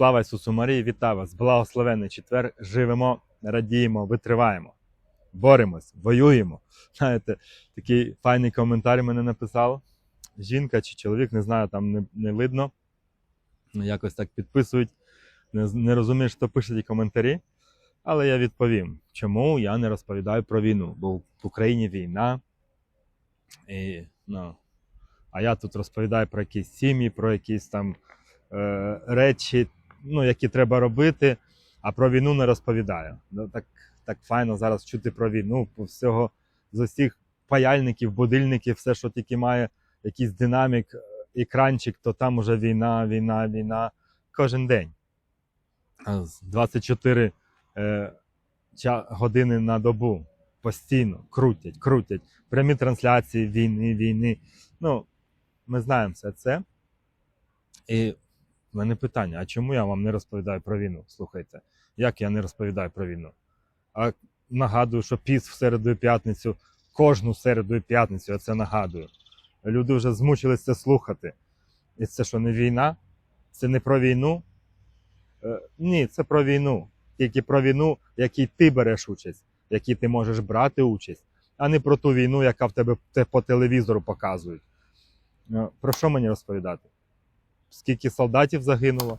Слава Ісусу Марії, вітаю вас! Благословенний четвер. Живемо, радіємо, витриваємо, боремось, воюємо. Знаєте, такий файний коментар мене написала. Жінка чи чоловік, не знаю, там не, не видно. Якось так підписують. Не, не розумієш, хто пише ті коментарі. Але я відповім, чому я не розповідаю про війну. Бо в Україні війна. І, ну, а я тут розповідаю про якісь сім'ї, про якісь там е, речі, ну, які треба робити, а про війну не розповідаю. Ну, так, так файно зараз чути про війну, всього з усіх паяльників, будильників, все, що тільки має якийсь динамік, е, екранчик, то там уже війна, війна, війна кожен день. 24 е, години на добу постійно крутять, крутять. Прямі трансляції війни, війни. Ну, ми знаємо все це. І в мене питання: а чому я вам не розповідаю про війну? Слухайте, як я не розповідаю про війну? А нагадую, що піс в середу і п'ятницю, кожну середу і п'ятницю я це нагадую. Люди вже змучились це слухати. І це що не війна? Це не про війну? Е, ні, це про війну. Тільки про війну, в якій ти береш участь, в якій ти можеш брати участь, а не про ту війну, яка в тебе по телевізору показують. Е, Про що мені розповідати? Скільки солдатів загинуло?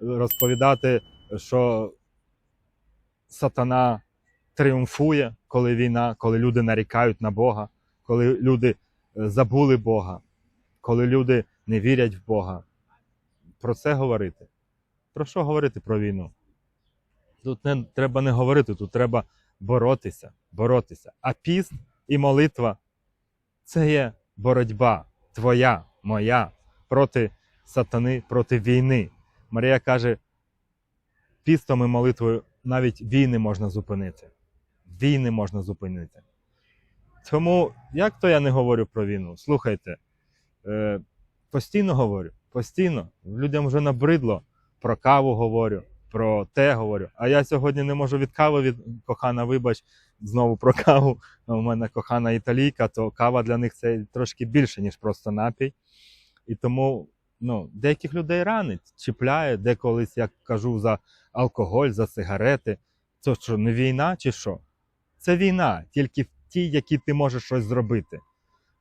Розповідати, що сатана тріумфує, коли війна, коли люди нарікають на Бога, коли люди е, забули Бога, коли люди не вірять в Бога. Про це говорити. Про що говорити про війну? Тут не треба не говорити, тут треба боротися, боротися. А піст і молитва це є боротьба твоя, моя проти сатани, проти війни. Марія каже: пістом і молитвою навіть війни можна зупинити. Війни можна зупинити. Тому як то я не говорю про війну? Слухайте, е, постійно говорю, постійно. Людям вже набридло про каву говорю, про те говорю. А я сьогодні не можу від кави від кохана, вибач, знову про каву. У мене кохана італійка, то кава для них це трошки більше, ніж просто напій. І тому ну, деяких людей ранить, чіпляє, де колись, як кажу, за алкоголь, за сигарети. Це що, не війна чи що? Це війна, тільки в тій, якій ти можеш щось зробити.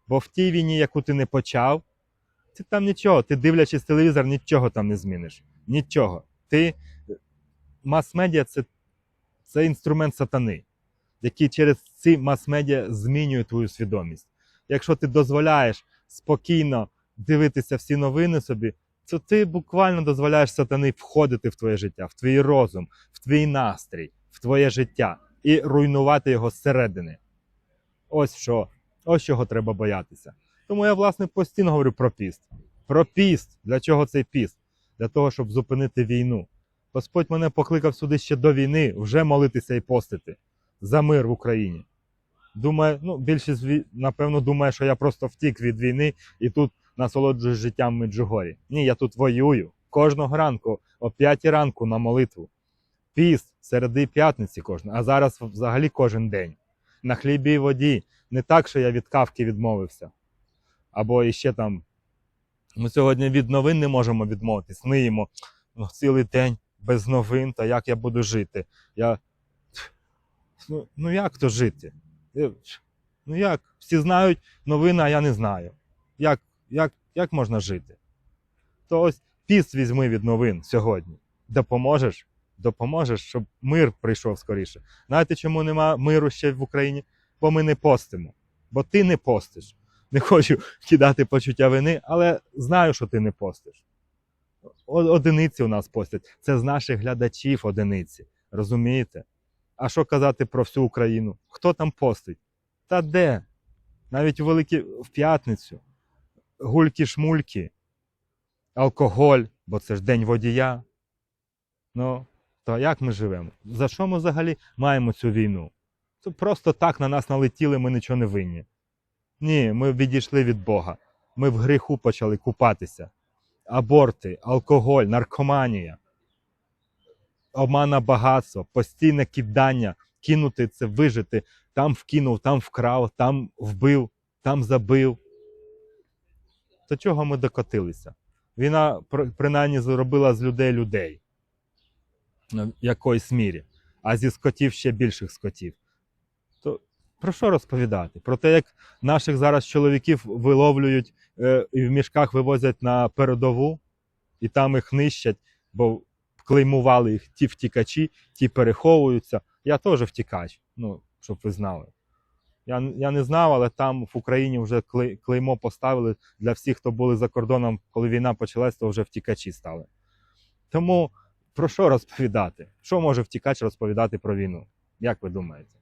Бо в тій війні, яку ти не почав, ти там нічого, ти дивлячись телевізор, нічого там не зміниш. Нічого. Ти мас-медіа це, це інструмент сатани, який через ці мас-медіа змінює твою свідомість. Якщо ти дозволяєш спокійно дивитися всі новини собі, то ти буквально дозволяєш сатани входити в твоє життя, в твій розум, в твій настрій, в твоє життя і руйнувати його зсередини. Ось що, ось чого треба боятися. Тому я, власне, постійно говорю про піст. Про піст. Для чого цей піст? Для того, щоб зупинити війну. Господь мене покликав сюди ще до війни, вже молитися і постити за мир в Україні. Думаю, ну, більшість, напевно, думає, що я просто втік від війни і тут насолоджуюсь життям Меджугорі. Ні, я тут воюю. Кожного ранку, о 5 ранку на молитву. Піст середи п'ятниці кожен, а зараз взагалі кожен день. На хлібі і воді. Не так, що я від кавки відмовився. Або іще там. Ми сьогодні від новин не можемо відмовитись. Ниємо ну, цілий день без новин, та як я буду жити? Я... Ну, ну як то жити? Е, Ну як? Всі знають новини, а я не знаю. Як, як, як можна жити? То ось піст візьми від новин сьогодні. Допоможеш? Допоможеш, щоб мир прийшов скоріше. Знаєте, чому нема миру ще в Україні? Бо ми не постимо. Бо ти не постиш. Не хочу кидати почуття вини, але знаю, що ти не постиш. Одиниці у нас постять. Це з наших глядачів одиниці. Розумієте? А що казати про всю Україну? Хто там постить? Та де? Навіть у великі в п'ятницю. Гульки-шмульки, алкоголь, бо це ж день водія. Ну, то як ми живемо? За що ми взагалі маємо цю війну? Це просто так на нас налетіли, ми нічого не винні. Ні, ми відійшли від Бога. Ми в гріху почали купатися. Аборти, алкоголь, наркоманія, обмана багатство, постійне кидання, кинути це, вижити. Там вкинув, там вкрав, там вбив, там забив. До чого ми докотилися? Війна принаймні зробила з людей людей. в якоїсь мірі, а зі скотів ще більших скотів. То про що розповідати? Про те, як наших зараз чоловіків виловлюють е, і в мішках вивозять на передову, і там їх нищать, бо клеймували їх ті втікачі, ті переховуються. Я теж втікач, ну, щоб ви знали. Я, я не знав, але там в Україні вже клеймо поставили для всіх, хто були за кордоном, коли війна почалась, то вже втікачі стали. Тому про що розповідати? Що може втікач розповідати про війну? Як ви думаєте?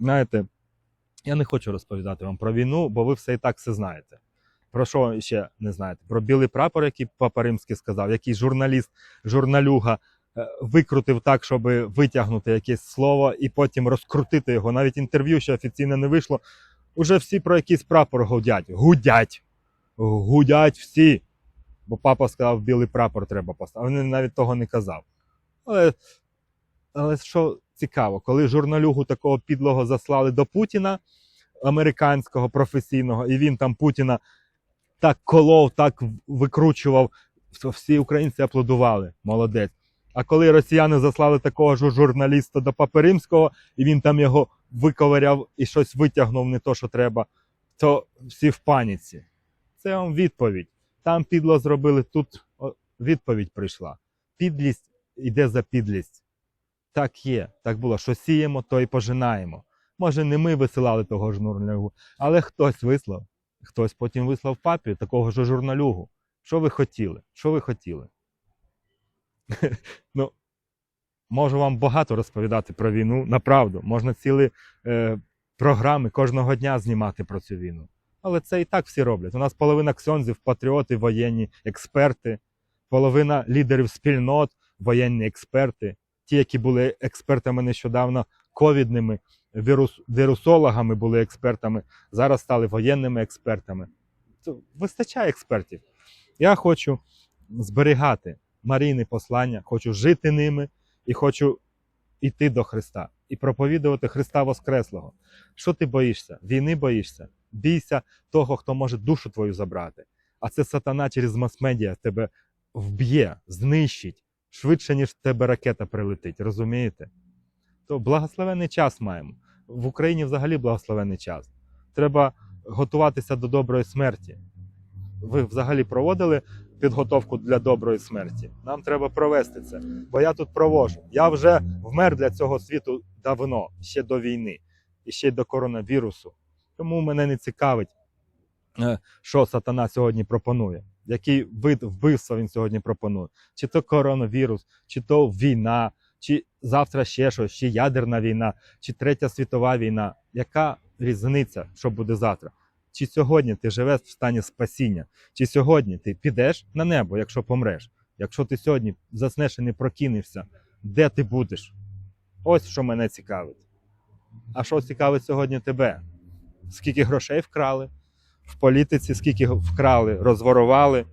Знаєте, я не хочу розповідати вам про війну, бо ви все і так все знаєте. Про що ще не знаєте? Про білий прапор, який Папа Римський сказав, який журналіст, журналюга викрутив так, щоб витягнути якесь слово і потім розкрутити його. Навіть інтерв'ю ще офіційно не вийшло. Уже всі про якийсь прапор гудять. Гудять. Гудять всі. Бо папа сказав, білий прапор треба поставити. Він навіть того не казав. Але, але що цікаво, коли журналюгу такого підлого заслали до Путіна, американського професійного, і він там Путіна так колов, так викручував, всі українці аплодували. Молодець. А коли росіяни заслали такого ж журналіста до Папи Римського, і він там його виковиряв і щось витягнув не то, що треба, то всі в паніці. Це вам відповідь. Там підло зробили, тут відповідь прийшла. Підлість йде за підлість. Так є, так було. Що сіємо, то і пожинаємо. Може, не ми висилали того журналюгу, але хтось вислав. Хтось потім вислав папі такого ж журналюгу. Що ви хотіли? Що ви хотіли? ну, можу вам багато розповідати про війну. Направду, можна цілі е, програми кожного дня знімати про цю війну. Але це і так всі роблять. У нас половина ксьонзів, патріоти, воєнні експерти, половина лідерів спільнот, воєнні експерти, ті, які були експертами нещодавно ковідними, вірус, вірусологами були експертами, зараз стали воєнними експертами. Вистачає експертів. Я хочу зберігати Марійне послання, хочу жити ними і хочу йти до Христа і проповідувати Христа Воскреслого. Що ти боїшся? Війни боїшся? Бійся того, хто може душу твою забрати. А це сатана через мас-медіа тебе вб'є, знищить швидше, ніж тебе ракета прилетить. Розумієте? То благословенний час маємо. В Україні взагалі благословенний час. Треба готуватися до доброї смерті. Ви взагалі проводили підготовку для доброї смерті? Нам треба провести це. Бо я тут провожу. Я вже вмер для цього світу давно, ще до війни і ще й до коронавірусу. Тому мене не цікавить, е, що сатана сьогодні пропонує, який вид вбивства він сьогодні пропонує. Чи то коронавірус, чи то війна, чи завтра ще щось, чи ядерна війна, чи третя світова війна. Яка різниця, що буде завтра? Чи сьогодні ти живеш в стані спасіння? Чи сьогодні ти підеш на небо, якщо помреш? Якщо ти сьогодні заснеш і не прокинешся, де ти будеш? Ось що мене цікавить. А що цікавить сьогодні тебе? Скільки грошей вкрали в політиці, скільки вкрали, розворували,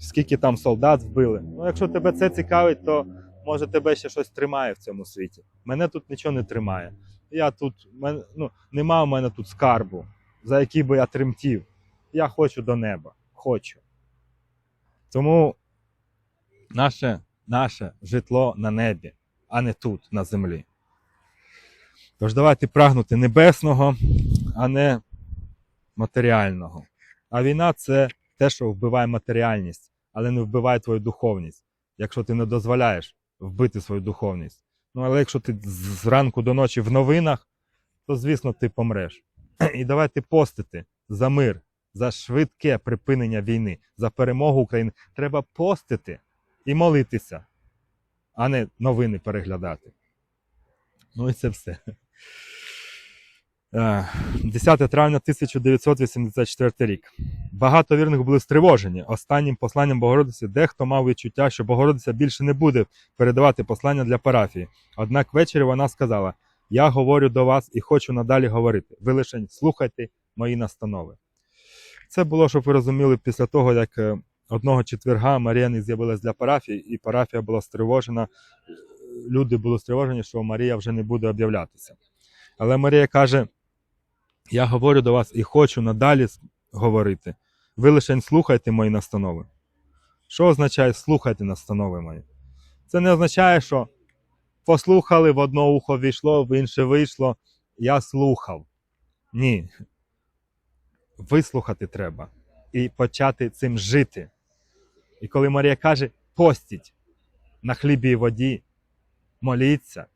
скільки там солдат вбили. Ну, якщо тебе це цікавить, то може тебе ще щось тримає в цьому світі. Мене тут нічого не тримає. Я тут, ну, нема у мене тут скарбу, за який би я тремтів. Я хочу до неба. Хочу. Тому наше, наше житло на небі, а не тут, на землі. Тож давайте прагнути небесного, а не матеріального. А війна це те, що вбиває матеріальність, але не вбиває твою духовність, якщо ти не дозволяєш вбити свою духовність. Ну, але якщо ти з ранку до ночі в новинах, то звісно ти помреш. І давайте постити за мир, за швидке припинення війни, за перемогу України. Треба постити і молитися, а не новини переглядати. Ну і це все. Е, 10 травня 1984 рік. Багато вірних були стривожені останнім посланням Богородиці. Дехто мав відчуття, що Богородиця більше не буде передавати послання для парафії. Однак ввечері вона сказала: Я говорю до вас і хочу надалі говорити. Ви лише слухайте мої настанови. Це було, щоб ви розуміли, після того, як е, одного четверга Марія не з'явилась для парафії, і парафія була стривожена. Люди були стривожені, що Марія вже не буде об'являтися. Але Марія каже: Я говорю до вас і хочу надалі говорити. Ви лише слухайте мої настанови. Що означає слухайте настанови мої? Це не означає, що послухали, в одно ухо війшло, в інше вийшло. Я слухав. Ні. Вислухати треба і почати цим жити. І коли Марія каже, постіть на хлібі і воді, моліться,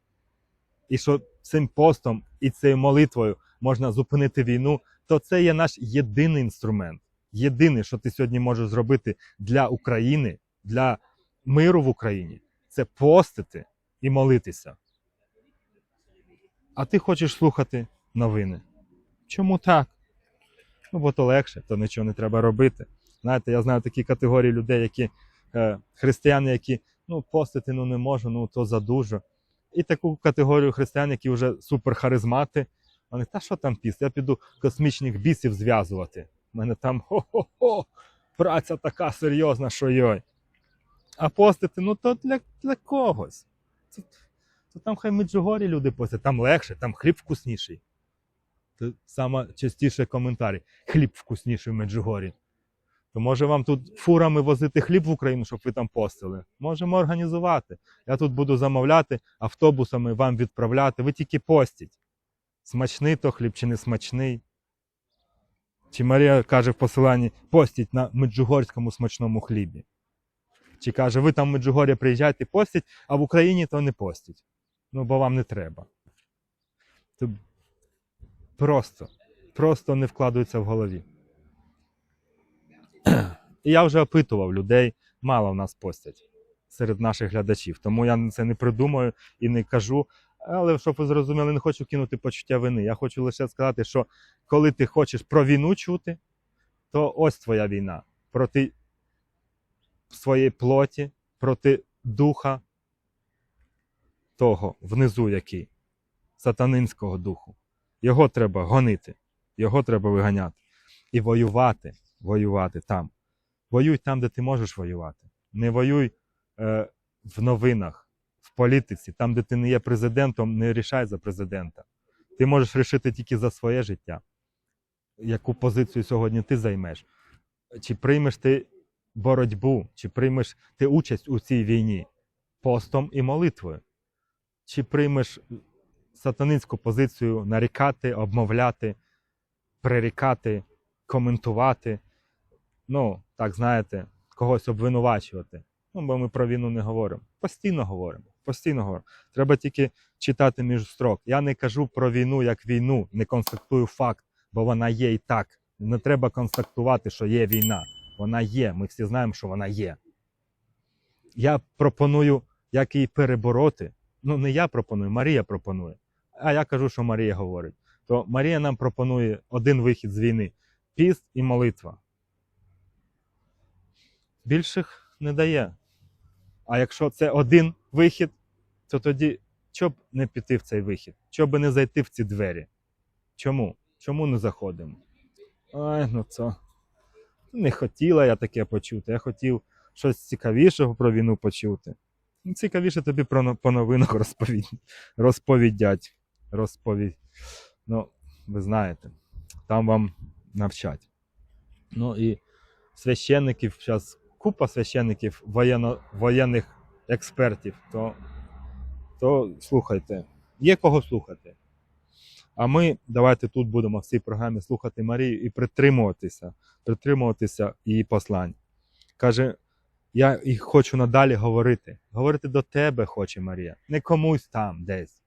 і що цим постом і цією молитвою можна зупинити війну, то це є наш єдиний інструмент. Єдине, що ти сьогодні можеш зробити для України, для миру в Україні, це постити і молитися. А ти хочеш слухати новини. Чому так? Ну, бо то легше, то нічого не треба робити. Знаєте, я знаю такі категорії людей, які е, християни, які ну, постити ну, не можу, ну то задуже. І таку категорію християн, які вже суперхаризмати. Вони, та що там піс? Я піду космічних бісів зв'язувати. У мене там хо-хо-хо, праця така серйозна, що йой. А постити, ну то для, для когось. То, то там хай Меджугорі люди постять, там легше, там хліб вкусніший. Це саме частіше коментарі. Хліб вкусніший в Меджугорі. То може вам тут фурами возити хліб в Україну, щоб ви там постили? Можемо організувати. Я тут буду замовляти, автобусами вам відправляти. Ви тільки постіть. Смачний то хліб чи не смачний. Чи Марія каже в посиланні постіть на меджугорському смачному хлібі. Чи каже, ви там в Меджугор'я приїжджайте, постіть, а в Україні то не постіть. Ну, бо вам не треба. Це просто, просто не вкладується в голові. І я вже опитував людей, мало в нас постять серед наших глядачів. Тому я це не придумаю і не кажу. Але щоб ви зрозуміли, не хочу кинути почуття вини. Я хочу лише сказати, що коли ти хочеш про війну чути, то ось твоя війна проти своєї плоті, проти духа того внизу, який сатанинського духу. Його треба гонити, його треба виганяти. І воювати, воювати там. Воюй там, де ти можеш воювати. Не воюй е, в новинах, в політиці, там, де ти не є президентом, не рішай за президента. Ти можеш рішити тільки за своє життя. Яку позицію сьогодні ти займеш? Чи приймеш ти боротьбу, чи приймеш ти участь у цій війні постом і молитвою? Чи приймеш сатанинську позицію нарікати, обмовляти, прирікати, коментувати? Ну, так знаєте, когось обвинувачувати. Ну, бо ми про війну не говоримо. Постійно говоримо. Постійно говоримо. Треба тільки читати між строк. Я не кажу про війну як війну, не констатую факт, бо вона є і так. Не треба констатувати, що є війна. Вона є. Ми всі знаємо, що вона є. Я пропоную, як її перебороти. Ну, не я пропоную, Марія пропонує. А я кажу, що Марія говорить. То Марія нам пропонує один вихід з війни: піст і молитва. Більших не дає. А якщо це один вихід, то тоді чоб не піти в цей вихід? Чоб не зайти в ці двері? Чому? Чому не заходимо? Ай, ну це. Не хотіла я таке почути. Я хотів щось цікавішого про війну почути. Ну, Цікавіше тобі про по новинах розповідять. Розповідь. Ну, ви знаєте, там вам навчать. Ну і священників, зараз купа священників, воєнно, воєнних експертів, то, то слухайте, є кого слухати. А ми давайте тут будемо в цій програмі слухати Марію і притримуватися, притримуватися її послань. Каже, я і хочу надалі говорити. Говорити до тебе хоче Марія, не комусь там десь.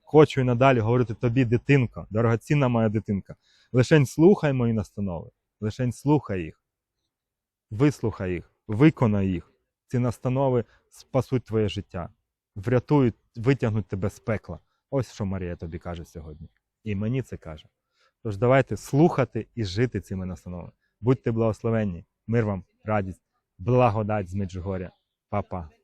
Хочу і надалі говорити тобі, дитинко, дорогоцінна моя дитинка. Лишень слухай мої настанови, лишень слухай їх, вислухай їх, виконай їх. Ці настанови спасуть твоє життя, врятують, витягнуть тебе з пекла. Ось що Марія тобі каже сьогодні. І мені це каже. Тож давайте слухати і жити цими настановами. Будьте благословенні, мир вам, радість, благодать з Меджугоря. Па-па.